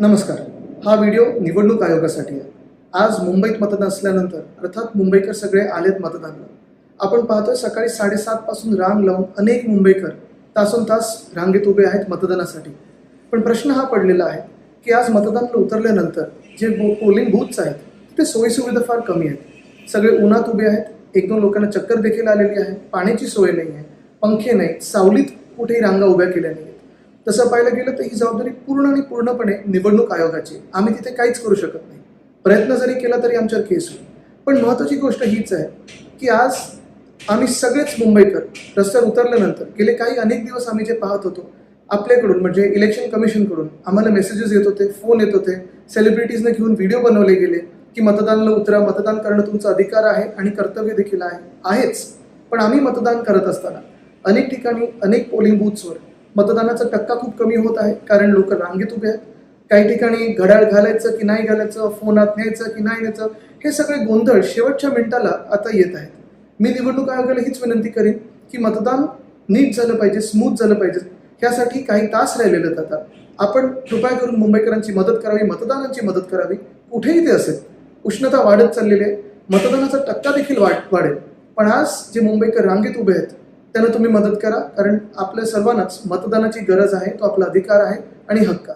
नमस्कार. हा व्हिडिओ निवडणूक आयोगासाठी आहे. आज मुंबईत मतदान असल्यानंतर अर्थात मुंबईकर सगळे आलेत मतदानाला. आपण पाहतोय सकाळी साडेसातपासून रांग लावून अनेक मुंबईकर तासोन तास रांगेत उभे आहेत मतदानासाठी. पण प्रश्न हा पडलेला आहे की आज मतदानाला उतरल्यानंतर जे पोलिंग बूथ्स आहेत तिथे सोयीसुविधा फार कमी आहेत. सगळे उन्हात उभे आहेत. एक दोन लोकांना चक्कर देखील आलेली आहे. पाण्याची सोय नाही आहे. पंखे नाहीत. सावलीत कुठेही रांगा उभ्या केल्या नाही तसं पाहायला गेलं तर ही जबाबदारी पूर्ण आणि पूर्णपणे निवडणूक आयोगाची आम्ही तिथे काहीच करू शकत नाही. प्रयत्न जरी केला तरी आमच्यावर केस होईल. पण महत्त्वाची गोष्ट हीच आहे की आज आम्ही सगळेच मुंबईकर रस्त्यावर उतरल्यानंतर गेले काही अनेक दिवस आम्ही जे पाहत होतो आपल्याकडून म्हणजे इलेक्शन कमिशनकडून आम्हाला मेसेजेस येत होते फोन येत होते. सेलिब्रिटीजने घेऊन व्हिडिओ बनवले गेले की मतदानाला उतरा मतदान करणं तुमचा अधिकार आहे आणि कर्तव्य देखील आहे. आहेच. पण आम्ही मतदान करत असताना अनेक ठिकाणी अनेक पोलिंग बूथ्सवर मतदानाचा टक्का खूप कमी होत आहे कारण लोक रांगेत उभे आहेत. काही ठिकाणी घड्याळ घालायचं की नाही घालायचं फोनात न्यायचं की नाही न्यायचं हे सगळे गोंधळ शेवटच्या मिनिटाला आता येत आहेत. मी निवडणूक आयोगाला हीच विनंती करीन की मतदान नीट झालं पाहिजे स्मूथ झालं पाहिजे. यासाठी काही तास राहिलेले आहेत आता. आपण कृपया करून मुंबईकरांची मदत करावी मतदानाची मदत करावी. कुठेही ते असेल. उष्णता वाढत चाललेली आहे. मतदानाचा टक्का देखील वाढ वाढेल. पण आज जे मुंबईकर रांगेत उभे आहेत त्यांना तुम्ही मदत करा कारण आपल्या सर्वांनाच मतदानाची गरज आहे तो आपला अधिकार आहे आणि हक्क आहे.